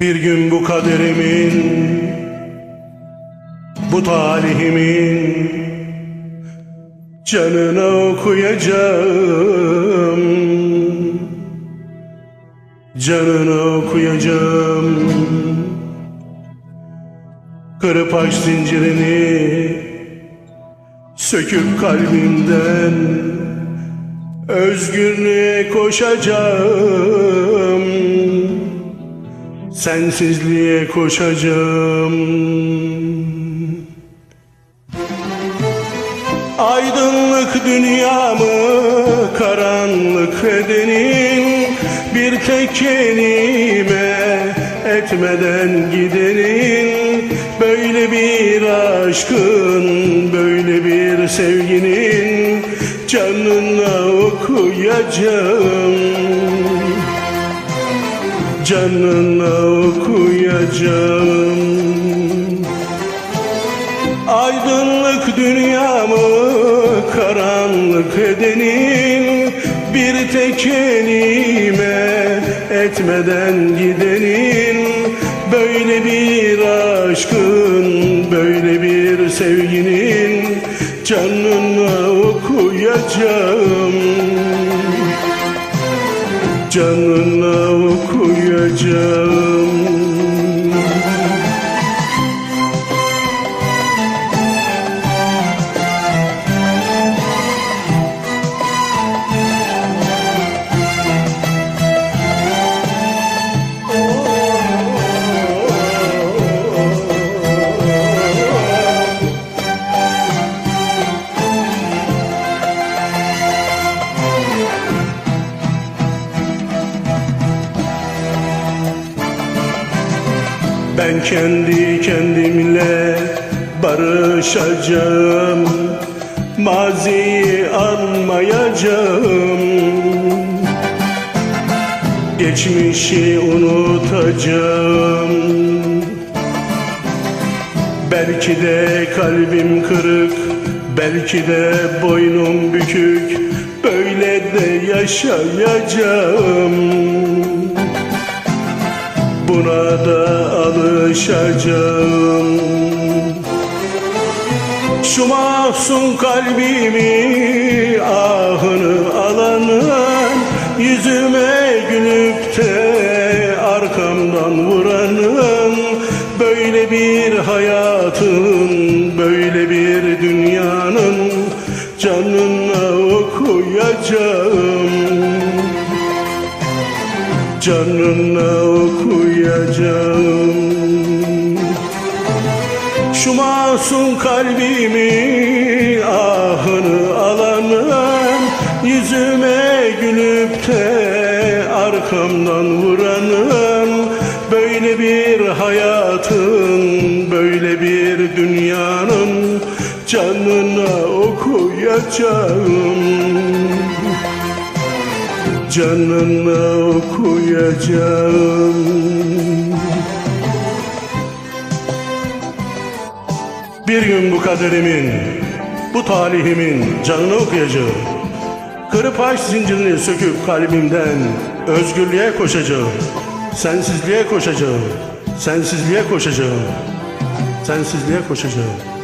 Bir gün bu kaderimin Bu talihimin Canına okuyacağım. Canına okuyacağım. Kırpaç zincirini Söküp kalbimden Özgürlüğe koşacağım Sensizliğe koşacağım. Aydınlık dünyamı karanlık edenin Bir tek kelime etmeden gidenin. Böyle bir aşkın, böyle bir sevginin Canına okuyacağım canına okuyacağım. Aydınlık dünyamı karanlık edenin Bir tek kelime etmeden gidenin. Böyle bir aşkın, böyle bir sevginin Canına okuyacağım. Canına okuyacağım gece Ben kendi kendimle barışacağım. Maziyi anmayacağım. Geçmişi unutacağım. Belki de kalbim kırık Belki de boynum bükük. Böyle de yaşayacağım. Buna da alışacağım Şu mahzun kalbimi ahını alanın Yüzüme gülüp de arkamdan vuranın Böyle bir hayatın, böyle bir dünyanın Canına okuyacağım. Canına okuyacağım Şu masum kalbimi ahını alanın Yüzüme gülüp de arkamdan vuranın Böyle bir hayatın, böyle bir dünyanın Canına okuyacağım. Canına okuyacağım Bir gün bu kaderimin, bu talihimin canını okuyacağım. Kırıpaç zincirini söküp kalbimden özgürlüğe koşacağım. Sensizliğe koşacağım, sensizliğe koşacağım, sensizliğe koşacağım